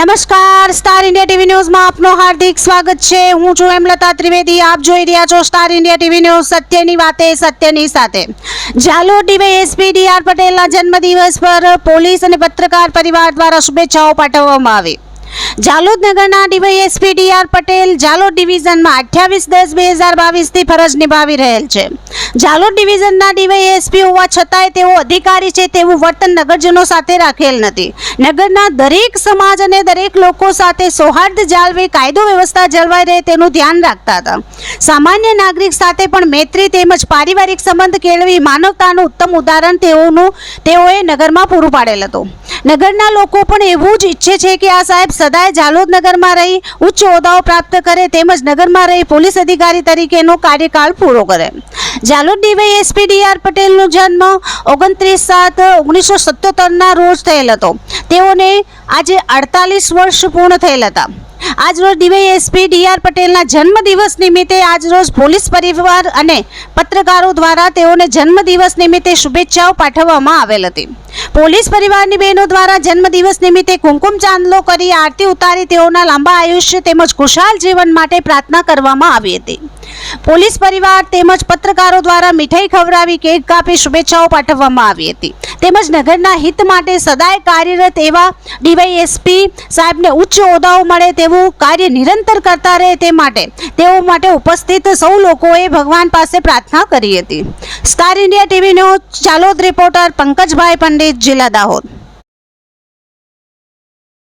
નમસ્કાર star India TV ન્યૂઝમાં આપનું હાર્દિક સ્વાગત છે. હું છું હેમલતા ત્રિવેદી. આપ જોઈ રહ્યા છો સ્ટાર ઇન્ડિયા ટીવી ન્યૂઝ સત્યની વાતે, સત્યની સાથે. ઝાલોદ ડીવાયએસપી ડી આર પટેલના જન્મદિવસ પર પોલીસ અને પત્રકાર પરિવાર દ્વારા શુભેચ્છાઓ પાઠવવામાં આવી. ઝાલોદ નગરના DYSP D R Patel Jhalod ડિવિઝનમાં અઠ્યાવીસ દસ બે હજાર બાવીસથી ફરજ નિભાવી રહેલ છે. જાલોદ ડિવિઝનના ડીવાયએસપી હોવા છતાંય તેઓ અધિકારી છે તેવું વર્તન નગરજનો સાથે રાખેલ નથી. નગરના દરેક સમાજ અને દરેક લોકો સાથે સૌહાર્દ જાળવી કાયદો વ્યવસ્થા જળવાઈ રહે તેનું ધ્યાન રાખતા હતા. સામાન્ય નાગરિક સાથે પણ મૈત્રી તેમજ પારિવારિક સંબંધ કેળવી માનવતાનું ઉત્તમ ઉદાહરણ તેઓનું તેઓએ નગરમાં પૂરું પાડેલ હતું. નગરના લોકો પણ એવું જ ઈચ્છે છે કે આ સાહેબ સદાય જાલોદ નગરમાં રહી, ઉચ્ચ હોદ્દાઓ પ્રાપ્ત કરે તેમજ નગરમાં રહી પોલીસ અધિકારી તરીકેનો કાર્યકાળ પૂરો કરે. જાલોદ ડીવાયએસપી ડી આર પટેલનો જન્મ ઓગણત્રીસ સાત ઓગણીસો સત્તોતેરના રોજ થયેલ હતો. તેઓને આજે અડતાલીસ વર્ષ પૂર્ણ થયેલ હતા. આજરોજ ડીવાયએસપી ડી આર પટેલના જન્મદિવસ નિમિત્તે આજરોજ પોલીસ પરિવાર અને પત્રકારો દ્વારા તેઓને જન્મદિવસ નિમિત્તે શુભેચ્છાઓ પાઠવવામાં આવેલ હતી. પોલીસ પરિવારની બહેનો દ્વારા જન્મદિવસ નિમિત્તે કુમકુમ ચાંદલો કરી આરતી ઉતારી તેઓના લાંબા આયુષ્ય તેમજ ખુશાલ જીવન માટે પ્રાર્થના કરવામાં આવી હતી. પોલીસ પરિવાર તેમજ પત્રકારો દ્વારા મીઠાઈ ખવડાવી કેક કાપી શુભેચ્છાઓ પાઠવવામાં આવી હતી. તેમજ નગરના હિત માટે સદાય કાર્યરત એવા ડીવાયએસપી સાહેબને ઉચ્ચ હોદ્દાઓ મળે તેવું કાર્ય નિરંતર કરતા રહે તે માટે તેઓ માટે ઉપસ્થિત સૌ લોકોએ ભગવાન પાસે પ્રાર્થના કરી હતી. સ્ટાર ઇન્ડિયા ટીવીનો ચાલોદ રિપોર્ટર પંકજભાઈ પંડિત, જિલ્લા દાહોદ.